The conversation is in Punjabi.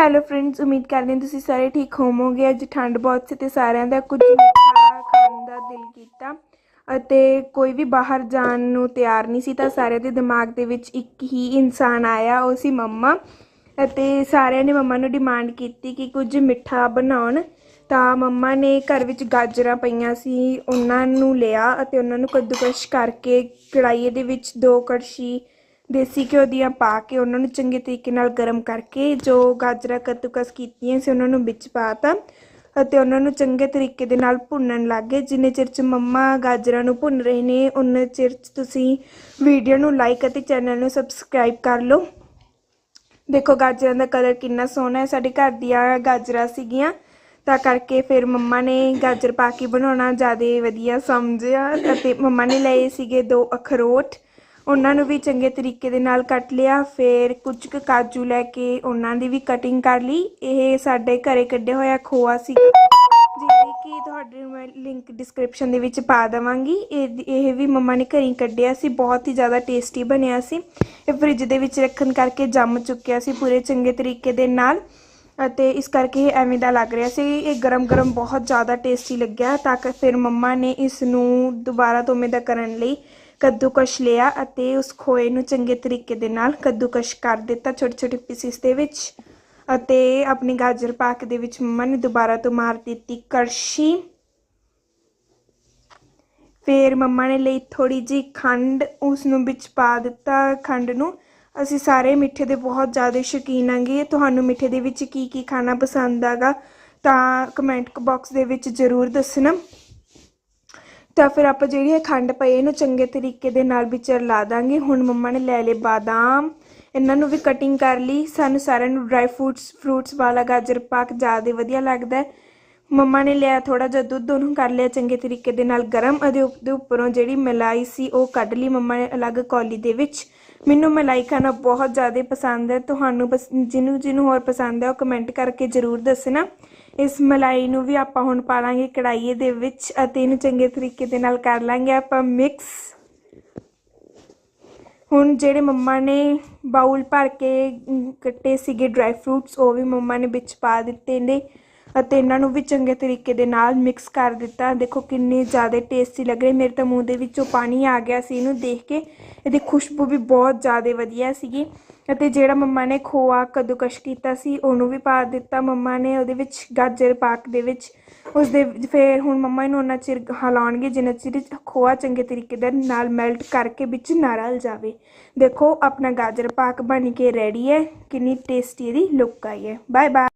ਹੈਲੋ ਫਰੈਂਡਸ, ਉਮੀਦ ਕਰਦੇ ਹਾਂ ਤੁਸੀਂ ਸਾਰੇ ਠੀਕ ਹੋਵੋਗੇ। ਅੱਜ ਠੰਡ ਬਹੁਤ ਸੀ ਤੇ ਸਾਰਿਆਂ ਦਾ ਕੁਝ ਮਿੱਠਾ ਖਾਣ ਦਾ ਦਿਲ ਕੀਤਾ ਅਤੇ ਕੋਈ ਵੀ ਬਾਹਰ ਜਾਣ ਨੂੰ ਤਿਆਰ ਨਹੀਂ ਸੀ ਤਾਂ ਸਾਰਿਆਂ ਦੇ ਦਿਮਾਗ ਦੇ ਵਿੱਚ ਇੱਕ ਹੀ ਇਨਸਾਨ ਆਇਆ, ਉਹ ਸੀ ਮੰਮਾ। ਅਤੇ ਸਾਰਿਆਂ ਨੇ ਮੰਮਾ ਨੂੰ ਡਿਮਾਂਡ ਕੀਤੀ ਕਿ ਕੁਝ ਮਿੱਠਾ ਬਣਾਉਣ। ਤਾਂ ਮੰਮਾ ਨੇ ਘਰ ਵਿੱਚ ਗਾਜਰਾਂ ਪਈਆਂ ਸੀ, ਉਹਨਾਂ ਨੂੰ ਲਿਆ ਅਤੇ ਉਹਨਾਂ ਨੂੰ ਕੱਦੂਕਸ਼ ਕਰਕੇ ਕੜਾਈ ਦੇ ਵਿੱਚ ਦੋ ਕੜਛੀ ਦੇਸੀ ਘਿਓ ਦੀਆਂ ਪਾ ਕੇ ਉਹਨਾਂ ਨੂੰ ਚੰਗੇ ਤਰੀਕੇ ਨਾਲ ਗਰਮ ਕਰਕੇ ਜੋ ਗਾਜਰਾਂ ਕੱਦੂਕਸ ਕੀਤੀਆਂ ਸੀ ਉਹਨਾਂ ਨੂੰ ਵਿੱਚ ਪਾਤਾ ਅਤੇ ਉਹਨਾਂ ਨੂੰ ਚੰਗੇ ਤਰੀਕੇ ਦੇ ਨਾਲ ਭੁੰਨਣ ਲੱਗੇ ਜਿੰਨੇ ਚਿਰ ਚ ਮੰਮਾ ਗਾਜਰਾਂ ਨੂੰ ਭੁੰਨ ਰਹੇ ਨੇ, ਉਨੇ ਚਿਰ ਚ ਤੁਸੀਂ ਵੀਡੀਓ ਨੂੰ ਲਾਈਕ ਅਤੇ ਚੈਨਲ ਨੂੰ ਸਬਸਕ੍ਰਾਈਬ ਕਰ ਲਓ। ਦੇਖੋ ਗਾਜਰਾਂ ਦਾ ਕਲਰ ਕਿੰਨਾ ਸੋਹਣਾ ਹੈ। ਸਾਡੇ ਘਰ ਦੀਆਂ ਗਾਜਰਾਂ ਸੀਗੀਆਂ, ਤਾਂ ਕਰਕੇ ਫਿਰ ਮੰਮਾ ਨੇ ਗਾਜਰ ਪਾ ਕੇ ਬਣਾਉਣਾ ਜ਼ਿਆਦਾ ਵਧੀਆ ਸਮਝਿਆ ਅਤੇ ਮੰਮਾ ਨੇ ਲਏ ਸੀਗੇ ਦੋ ਅਖਰੋਟ। ਉਹਨਾਂ ਨੂੰ ਵੀ ਚੰਗੇ ਤਰੀਕੇ ਦੇ ਨਾਲ ਕੱਟ ਲਿਆ, ਫਿਰ ਕੁਝ ਕੁ ਕਾਜੂ ਲੈ ਕੇ ਉਹਨਾਂ ਦੀ ਵੀ ਕਟਿੰਗ ਕਰ ਲਈ। ਇਹ ਸਾਡੇ ਘਰੇ ਕੱਢਿਆ ਹੋਇਆ ਖੋਆ ਸੀ। ਜਿਹਦੀ ਕਿ ਤੁਹਾਡੇ ਨੂੰ ਮੈਂ ਲਿੰਕ ਡਿਸਕ੍ਰਿਪਸ਼ਨ ਦੇ ਵਿੱਚ ਪਾ ਦੇਵਾਂਗੀ। ਇਹ ਇਹ ਵੀ ਮੰਮਾ ਨੇ ਘਰੀ ਕੱਢਿਆ ਸੀ, ਬਹੁਤ ਹੀ ਜ਼ਿਆਦਾ ਟੇਸਟੀ ਬਣਿਆ ਸੀ। ਇਹ ਫ੍ਰਿਜ ਦੇ ਵਿੱਚ ਰੱਖਣ ਕਰਕੇ ਜੰਮ ਚੁੱਕਿਆ ਸੀ ਪੂਰੇ ਚੰਗੇ ਤਰੀਕੇ ਦੇ ਨਾਲ। ਅਤੇ ਇਸ ਕਰਕੇ ਇਹ ਐਵੇਂ ਦਾ ਲੱਗ ਰਿਹਾ ਸੀ। ਇਹ ਗਰਮ ਗਰਮ ਬਹੁਤ ਜ਼ਿਆਦਾ ਟੇਸਟੀ ਲੱਗਿਆ, ਤਾਂ ਕਿ ਫਿਰ ਮੰਮਾ ਨੇ ਇਸ ਨੂੰ ਦੁਬਾਰਾ ਤੋਂ ਉਵੇਂ ਦਾ ਕਰਨ ਲਈ ਕੱਦੂਕਸ਼ ਲਿਆ ਅਤੇ ਉਸ ਖੋਏ ਨੂੰ ਚੰਗੇ ਤਰੀਕੇ ਦੇ ਨਾਲ ਕੱਦੂਕਸ਼ ਕਰ ਦਿੱਤਾ ਛੋਟੇ ਛੋਟੇ ਪੀਸਿਸ ਦੇ ਵਿੱਚ ਅਤੇ ਆਪਣੀ ਗਾਜਰ ਪਾਕ ਦੇ ਵਿੱਚ ਮੰਮਾ ਨੇ ਦੁਬਾਰਾ ਤੋਂ ਮਾਰ ਦਿੱਤੀ ਕੜਛੀ। ਫਿਰ ਮੰਮਾ ਨੇ ਲਈ ਥੋੜੀ ਜੀ ਖੰਡ ਉਸ ਨੂੰ ਵਿੱਚ ਪਾ ਦਿੱਤਾ ਖੰਡ ਨੂੰ। ਅਸੀਂ ਸਾਰੇ ਮਿੱਠੇ ਦੇ ਬਹੁਤ ਜ਼ਿਆਦਾ ਸ਼ੌਕੀਨ ਆਂਗੇ ਤੁਹਾਨੂੰ ਮਿੱਠੇ ਦੇ ਵਿੱਚ ਕੀ ਕੀ ਖਾਣਾ ਪਸੰਦ ਆਗਾ ਤਾਂ ਕਮੈਂਟ ਬਾਕਸ ਦੇ ਵਿੱਚ ਜ਼ਰੂਰ ਦੱਸਣਾ। ਤਾਂ ਫਿਰ ਆਪਾਂ ਜਿਹੜੀ ਇਹ ਖੰਡ ਪਈ ਇਹਨੂੰ ਚੰਗੇ ਤਰੀਕੇ ਦੇ ਨਾਲ ਵਿੱਚ ਲਾ ਦਾਂਗੇ। ਹੁਣ ਮੰਮਾ ਨੇ ਲੈ ਲਏ ਬਾਦਾਮ। ਇਹਨਾਂ ਨੂੰ ਵੀ ਕਟਿੰਗ ਕਰ ਲਈ। ਸਾਨੂੰ ਸਾਰਿਆਂ ਨੂੰ ਡਰਾਈ ਫਰੂਟਸ ਫਰੂਟਸ ਵਾਲਾ ਗਾਜਰ ਪਾਕ ਜ਼ਿਆਦਾ ਵਧੀਆ ਲੱਗਦਾ ਹੈ। ਮੰਮਾ ਨੇ ਲਿਆ ਥੋੜਾ ਜਿਹਾ ਦੁੱਧ, ਉਹਨੂੰ ਕਰ ਲਿਆ ਚੰਗੇ ਤਰੀਕੇ ਦੇ ਨਾਲ ਗਰਮ ਅਤੇ ਉਹਦੇ ਉੱਪਰੋਂ ਜਿਹੜੀ ਮਲਾਈ ਸੀ ਉਹ ਕੱਢ ਲਈ ਮੰਮਾ ਨੇ ਅਲੱਗ ਕੌਲੀ ਦੇ ਵਿੱਚ। ਮੈਨੂੰ ਮਲਾਈ ਖਾਣਾ ਬਹੁਤ ਜ਼ਿਆਦਾ ਪਸੰਦ ਹੈ। ਤੁਹਾਨੂੰ ਪਸ- ਜਿਹਨੂੰ ਜਿਹਨੂੰ ਹੋਰ ਪਸੰਦ ਹੈ ਉਹ ਕਮੈਂਟ ਕਰਕੇ ਜ਼ਰੂਰ ਦੱਸਣਾ। ਇਸ ਮਲਾਈ ਨੂੰ ਵੀ ਆਪਾਂ ਹੁਣ ਪਾ ਲਾਂਗੇ ਕੜਾਈਏ ਦੇ ਵਿੱਚ ਅਤੇ ਇਹਨੂੰ ਚੰਗੇ ਤਰੀਕੇ ਦੇ ਨਾਲ ਕਰ ਲਾਂਗੇ ਆਪਾਂ ਮਿਕਸ ਹੁਣ ਜਿਹੜੇ ਮੰਮਾ ਨੇ ਬਾਉਲ ਭਰ ਕੇ ਕੱਟੇ ਸੀਗੇ ਡਰਾਈ ਫਰੂਟਸ ਉਹ ਵੀ ਮੰਮਾ ਨੇ ਵਿੱਚ ਪਾ ਦਿੱਤੇ ਨੇ। ਅਤੇ ਇਹਨਾਂ ਨੂੰ ਵੀ ਚੰਗੇ ਤਰੀਕੇ ਦੇ ਨਾਲ ਮਿਕਸ ਕਰ ਦਿੱਤਾ। ਦੇਖੋ ਕਿੰਨੇ ਜ਼ਿਆਦਾ ਟੇਸਟੀ ਲੱਗ ਰਹੇ। ਮੇਰੇ ਤਾਂ ਮੂੰਹ ਦੇ ਵਿੱਚੋਂ ਪਾਣੀ ਆ ਗਿਆ ਸੀ ਇਹਨੂੰ ਦੇਖ ਕੇ। ਇਹਦੀ ਖੁਸ਼ਬੂ ਵੀ ਬਹੁਤ ਜ਼ਿਆਦਾ ਵਧੀਆ ਸੀਗੀ। ਅਤੇ ਜਿਹੜਾ ਮੰਮਾ ਨੇ ਖੋਆ, ਕੱਦੂਕਸ਼ ਕੀਤਾ ਸੀ, ਉਹਨੂੰ ਵੀ ਪਾ ਦਿੱਤਾ ਮੰਮਾ ਨੇ ਉਹਦੇ ਵਿੱਚ ਗਾਜਰ ਪਾਕ ਦੇ ਵਿੱਚ। ਉਸ ਦੇ ਫਿਰ ਹੁਣ ਮੰਮਾ ਇਹਨੂੰ ਉਹਨਾਂ ਚਿਰ ਹਿਲਾਉਣਗੇ, ਜਿੰਨਾ ਚਿਰ ਖੋਆ ਚੰਗੇ ਤਰੀਕੇ ਦੇ ਨਾਲ ਮੈਲਟ ਕਰਕੇ ਵਿੱਚ ਨਾ ਰਲ ਜਾਵੇ। ਦੇਖੋ ਆਪਣਾ ਗਾਜਰ ਪਾਕ ਬਣ ਕੇ ਰੈਡੀ ਹੈ। ਕਿੰਨੀ ਟੇਸਟੀ ਇਹਦੀ ਲੁੱਕ ਆਈ ਹੈ। Bye bye